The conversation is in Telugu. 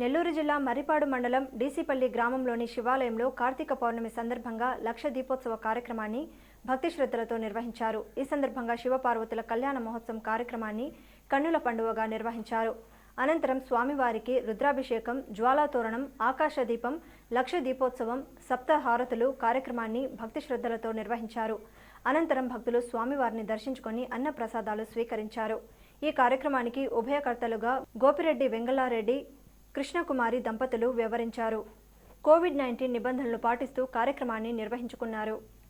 నెల్లూరు జిల్లా మర్రిపాడు మండలం డీసీపల్లి గ్రామంలోని శివాలయంలో కార్తీక పౌర్ణమి సందర్భంగా లక్ష దీపోత్సవ కార్యక్రమాన్ని భక్తి శ్రద్ధలతో నిర్వహించారు. ఈ సందర్భంగా శివపార్వతుల కళ్యాణ మహోత్సవం కార్యక్రమాన్ని కన్నుల పండువగా నిర్వహించారు. అనంతరం స్వామివారికి రుద్రాభిషేకం జ్వాలాతోరణం ఆకాశ దీపం లక్ష దీపోత్సవం సప్తహారతులు కార్యక్రమాన్ని భక్తి శ్రద్ధలతో నిర్వహించారు. అనంతరం భక్తులు స్వామివారిని దర్శించుకొని అన్న ప్రసాదాలు స్వీకరించారు. ఈ కార్యక్రమానికి ఉభయకర్తలుగా గోపిరెడ్డి వెంగళారెడ్డి కృష్ణకుమారి దంపతులు వివరించారు. కోవిడ్ నైన్టీన్ నిబంధనలు పాటిస్తూ కార్యక్రమాన్ని నిర్వహించుకున్నారు.